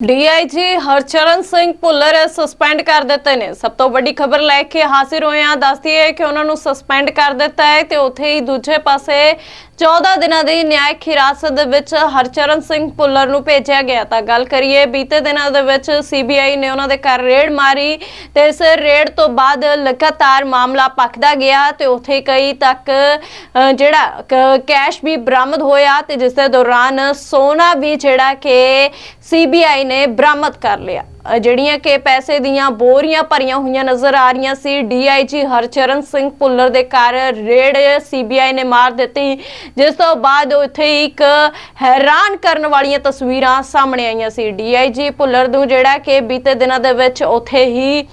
DIG Harcharan Singh Bhullar suspend ਕਰ ਦਿੱਤੇ ਨੇ। ਸਭ ਤੋਂ ਵੱਡੀ ਖਬਰ ਲੈ ਕੇ ਹਾਜ਼ਰ ਹੋਏ ਆ ਦੱਸਦੀ ਹੈ ਕਿ ਉਹਨਾਂ ਨੂੰ ਸਸਪੈਂਡ ਕਰ ਦਿੱਤਾ ਹੈ ਤੇ ਉੱਥੇ ਹੀ ਦੂਜੇ ਪਾਸੇ 14 ਦਿਨਾਂ ਦੀ ਨਿਆਇਕ ਹਿਰਾਸਤ ਦੇ ਵਿੱਚ ਹਰਚਰਨ ਸਿੰਘ ਭੁੱਲਰ ਨੂੰ ਭੇਜਿਆ ਗਿਆ ਤਾਂ ਗੱਲ ਕਰੀਏ, ਬੀਤੇ ਦਿਨਾਂ ਦੇ ਵਿੱਚ ਸੀਬੀਆਈ ਨੇ ਉਹਨਾਂ ਦੇ ਘਰ ਰੇਡ ਮਾਰੀ ਤੇ ਇਸ ਰੇਡ ਤੋਂ ਬਾਅਦ ਲਗਾਤਾਰ ਮਾਮਲਾ ਪੱਕਦਾ ਗਿਆ ਤੇ ਉੱਥੇ ਕਈ ਤੱਕ ਜਿਹੜਾ ਕ- ਕੈਸ਼ ਵੀ ਬਰਾਮਦ ਹੋਇਆ ਤੇ ਜਿਸ ਦੇ ਦੌਰਾਨ ਸੋਨਾ ਵੀ ਜਿਹੜਾ ਕਿ ਸੀਬੀਆਈ ਨੇ ਬਰਾਮਦ ਕਰ ਲਿਆ। ਜਿਹੜੀਆਂ ਕਿ ਪੈਸੇ ਦੀਆਂ ਬੋਰੀਆਂ ਭਰੀਆਂ ਹੋਈਆਂ ਨਜ਼ਰ ਆ ਰਹੀਆਂ ਸੀ। ਡੀਆਈਜੀ ਹਰਚਰਨ ਸਿੰਘ ਭੁੱਲਰ ਦੇ ਘਰ ਰੇਡ ਸੀਬੀਆਈ ਨੇ ਮਾਰ ਦਿੱਤੀ। ਜਿਸ ਤੋਂ ਬਾਅਦ ਉੱਥੇ ਇੱਕ ਹੈਰਾਨ ਕਰਨ ਵਾਲੀਆਂ ਤਸਵੀਰਾਂ ਸਾਹਮਣੇ ਆਈਆਂ ਸੀ। ਡੀਆਈਜੀ ਭੁੱਲਰ ਨੂੰ ਜਿਹੜਾ ਕਿ ਬੀਤੇ ਦਿਨਾਂ ਦੇ ਵਿੱਚ ਉੱਥੇ ਹੀ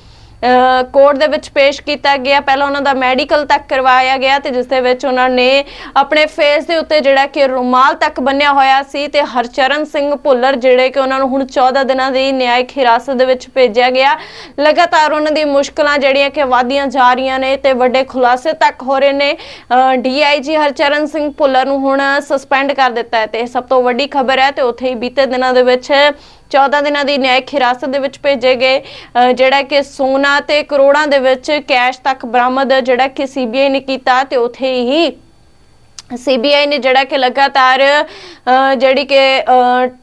ਕੋਰਟ ਦੇ ਵਿੱਚ ਪੇਸ਼ ਕੀਤਾ ਗਿਆ। ਪਹਿਲਾਂ ਉਹਨਾਂ ਦਾ ਮੈਡੀਕਲ ਤੱਕ ਕਰਵਾਇਆ ਗਿਆ ਤੇ ਜਿਸ ਦੇ ਵਿੱਚ ਉਹਨਾਂ ਨੇ ਆਪਣੇ ਫੇਸ ਦੇ ਉੱਤੇ ਜਿਹੜਾ ਕਿ ਰੁਮਾਲ ਤੱਕ ਬੰਨਿਆ ਹੋਇਆ ਸੀ ਤੇ ਹਰਚਰਨ ਸਿੰਘ ਭੁੱਲਰ, ਜਿਹੜੇ ਕਿ ਉਹਨਾਂ ਨੂੰ ਹੁਣ 14 ਦਿਨਾਂ ਦੀ ਨਿਆਇਕ ਹਿਰਾਸਤ ਦੇ ਵਿੱਚ ਭੇਜਿਆ ਗਿਆ। ਲਗਾਤਾਰ ਉਹਨਾਂ ਦੀ ਮੁਸ਼ਕਲਾਂ ਜਿਹੜੀਆਂ ਕਿ ਵਧੀਆਂ ਜਾ ਰਹੀਆਂ ਨੇ ਤੇ ਵੱਡੇ ਖੁਲਾਸੇ ਤੱਕ ਹੋ ਰਹੇ ਨੇ। ਡੀਆਈਜੀ ਹਰਚਰਨ ਸਿੰਘ ਭੁੱਲਰ ਨੂੰ ਹੁਣ ਸਸਪੈਂਡ ਕਰ ਦਿੱਤਾ ਹੈ ਤੇ ਇਹ ਸਭ ਤੋਂ ਵੱਡੀ ਖਬਰ ਹੈ ਤੇ ਉੱਥੇ ਹੀ ਬੀਤੇ ਦਿਨਾਂ ਦੇ ਵਿੱਚ 14 ਦਿਨਾਂ ਦੀ ਨਿਆਇਕ ਹਿਰਾਸਤ ਦੇ ਵਿੱਚ ਭੇਜੇ ਗਏ ਅ, ਜਿਹੜਾ ਕਿ ਸੋਨਾ ਤੇ ਕਰੋੜਾਂ ਦੇ ਵਿੱਚ ਕੈਸ਼ ਤੱਕ ਬਰਾਮਦ ਜਿਹੜਾ ਕਿ ਸੀਬੀਆਈ ਨੇ ਕੀਤਾ ਤੇ ਉੱਥੇ ਹੀ ਸੀਬੀਆਈ ਨੇ ਜਿਹੜਾ ਕਿ ਲਗਾਤਾਰ ਅ, ਜਿਹੜੀ ਕਿ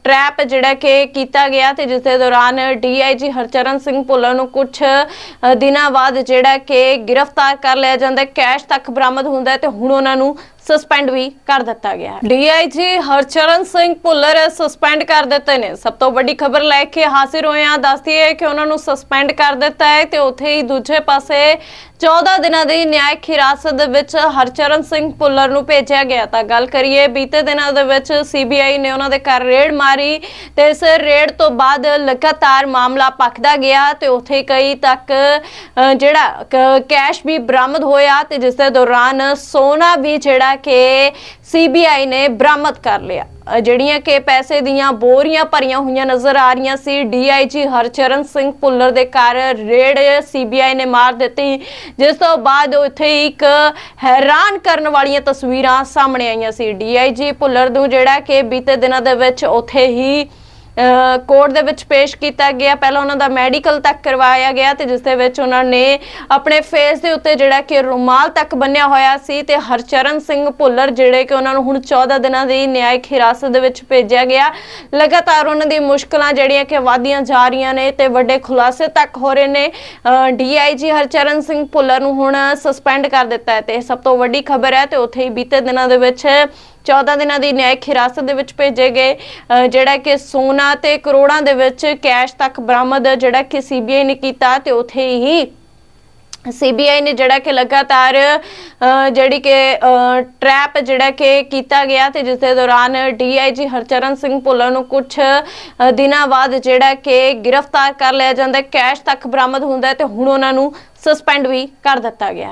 ਟ੍ਰੈਪ ਜਿਹੜਾ ਕਿ ਕੀਤਾ ਗਿਆ ਤੇ ਜਿਸ ਦੇ ਦੌਰਾਨ ਡੀਆਈਜੀ ਹਰਚਰਨ ਸਿੰਘ ਭੁੱਲਰ ਨੂੰ ਕੁਝ ਅ, ਦਿਨਾਂ ਬਾਅਦ ਜਿਹੜਾ ਕਿ ਗ੍ਰਿਫਤਾਰ ਕਰ ਲਿਆ ਜਾਂਦਾ ਹੈ, ਕੈਸ਼ ਤੱਕ ਬਰਾਮਦ ਹੁੰਦਾ ਹੈ ਤੇ ਹੁਣ ਉਹਨਾਂ ਨੂੰ ਸਸਪੈਂਡ ਵੀ ਕਰ ਦਿੱਤਾ ਗਿਆ ਹੈ। ਡੀਆਈਜੀ ਹਰਚਰਨ ਸਿੰਘ ਭੁੱਲਰ ਸਸਪੈਂਡ ਕਰ ਦਿੱਤੇ ਨੇ। ਸਭ ਤੋਂ ਵੱਡੀ ਖਬਰ ਲੈ ਕੇ ਹਾਜ਼ਰ ਹੋਏ ਹਾਂ ਦੱਸਦੀ ਹੈ ਕਿ ਉਹਨਾਂ ਨੂੰ ਸਸਪੈਂਡ ਕਰ ਦਿੱਤਾ ਹੈ ਤੇ ਉੱਥੇ ਹੀ ਦੂਜੇ ਪਾਸੇ 14 ਦਿਨਾਂ ਦੀ ਨਿਆਇਕ ਹਿਰਾਸਤ ਦੇ ਵਿੱਚ ਹਰਚਰਨ ਸਿੰਘ ਭੁੱਲਰ ਨੂੰ ਭੇਜਿਆ ਗਿਆ। ਤਾਂ ਗੱਲ ਕਰੀਏ, ਬੀਤੇ ਦਿਨਾਂ ਦੇ ਵਿੱਚ ਸੀਬੀਆਈ ਨੇ ਉਹਨਾਂ ਦੇ ਘਰ ਰੇਡ ਮਾਰੀ ਤੇ ਇਸ ਰੇਡ ਤੋਂ ਬਾਅਦ ਲਗਾਤਾਰ ਮਾਮਲਾ ਪੱਕਦਾ ਗਿਆ ਤੇ ਉੱਥੇ ਕਈ ਤੱਕ ਜਿਹੜਾ ਕੈਸ਼ ਵੀ ਬਰਾਮਦ ਹੋਇਆ ਤੇ ਜਿਸ ਦੇ ਦੌਰਾਨ ਸੋਨਾ ਵੀ ਜਿਹੜਾ ਕਿ ਸੀਬੀਆਈ ਨੇ ਬਰਾਮਦ ਕਰ ਲਿਆ। ਜਿਹੜੀਆਂ ਕਿ ਪੈਸੇ ਦੀਆਂ ਬੋਰੀਆਂ ਭਰੀਆਂ ਹੋਈਆਂ ਨਜ਼ਰ ਆ ਰਹੀਆਂ ਸੀ ਡੀਆਈਜੀ ਹਰਚਰਨ ਸਿੰਘ ਭੁੱਲਰ ਦੇ ਘਰ ਰੇਡ ਸੀਬੀਆਈ ਨੇ ਮਾਰ ਦਿੱਤੀ। ਜਿਸ ਤੋਂ ਬਾਅਦ ਉੱਥੇ ਇੱਕ ਹੈਰਾਨ ਕਰਨ ਵਾਲੀਆਂ ਤਸਵੀਰਾਂ ਸਾਹਮਣੇ ਆਈਆਂ ਸੀ। ਡੀਆਈਜੀ ਭੁੱਲਰ ਨੂੰ ਜਿਹੜਾ ਕਿ ਬੀਤੇ ਦਿਨਾਂ ਦੇ ਵਿੱਚ ਉੱਥੇ ਹੀ ਕੋਰਟ ਦੇ ਵਿੱਚ ਪੇਸ਼ ਕੀਤਾ ਗਿਆ। ਪਹਿਲਾਂ ਉਹਨਾਂ ਦਾ ਮੈਡੀਕਲ ਤੱਕ ਕਰਵਾਇਆ ਗਿਆ ਤੇ ਜਿਸ ਦੇ ਵਿੱਚ ਉਹਨਾਂ ਨੇ ਆਪਣੇ ਫੇਸ ਦੇ ਉੱਤੇ ਜਿਹੜਾ ਕਿ ਰੁਮਾਲ ਤੱਕ ਬੰਨਿਆ ਹੋਇਆ ਸੀ ਤੇ ਹਰਚਰਨ ਸਿੰਘ ਭੁੱਲਰ, ਜਿਹੜੇ ਕਿ ਉਹਨਾਂ ਨੂੰ ਹੁਣ 14 ਦਿਨਾਂ ਦੀ ਨਿਆਇਕ ਹਿਰਾਸਤ ਦੇ ਵਿੱਚ ਭੇਜਿਆ ਗਿਆ। ਲਗਾਤਾਰ ਉਹਨਾਂ ਦੀ ਮੁਸ਼ਕਲਾਂ ਜਿਹੜੀਆਂ ਕਿ ਵਧੀਆਂ ਜਾ ਰਹੀਆਂ ਨੇ ਤੇ ਵੱਡੇ ਖੁਲਾਸੇ ਤੱਕ ਹੋ ਰਹੇ ਨੇ। ਡੀਆਈਜੀ ਹਰਚਰਨ ਸਿੰਘ ਭੁੱਲਰ ਨੂੰ ਹੁਣ ਸਸਪੈਂਡ ਕਰ ਦਿੱਤਾ ਹੈ ਤੇ ਸਭ ਤੋਂ ਵੱਡੀ ਖਬਰ ਹੈ ਤੇ ਉੱਥੇ ਹੀ ਬੀਤੇ ਦਿਨਾਂ ਦੇ ਵਿੱਚ 14 ਦਿਨਾਂ ਦੀ ਨਿਆਇਕ ਹਿਰਾਸਤ ਦੇ ਵਿੱਚ ਭੇਜੇ ਗਏ ਜਿਹੜਾ ਕਿ ਸੋਨਾ ਤੇ ਕਰੋੜਾਂ ਦੇ ਵਿੱਚ ਕੈਸ਼ ਤੱਕ ਬਰਾਮਦ ਜਿਹੜਾ ਕਿ ਸੀਬੀਆਈ ਨੇ ਕੀਤਾ ਤੇ ਉੱਥੇ ਹੀ ਸੀਬੀਆਈ ਨੇ ਜਿਹੜਾ ਕਿ ਲਗਾਤਾਰ ਜਿਹੜੀ ਕਿ ਟ੍ਰੈਪ ਜਿਹੜਾ ਕਿ ਕੀਤਾ ਗਿਆ ਤੇ ਜਿਸ ਦੇ ਦੌਰਾਨ ਡੀਆਈਜੀ ਹਰਚਰਨ ਸਿੰਘ ਭੁੱਲਰ ਨੂੰ ਕੁਝ ਦਿਨਾਂ ਬਾਅਦ ਜਿਹੜਾ ਕਿ ਗ੍ਰਿਫਤਾਰ ਕਰ ਲਿਆ ਜਾਂਦਾ, ਕੈਸ਼ ਤੱਕ ਬਰਾਮਦ ਹੁੰਦਾ ਹੈ ਤੇ ਹੁਣ ਉਹਨਾਂ ਨੂੰ ਸਸਪੈਂਡ ਵੀ ਕਰ ਦਿੱਤਾ ਗਿਆ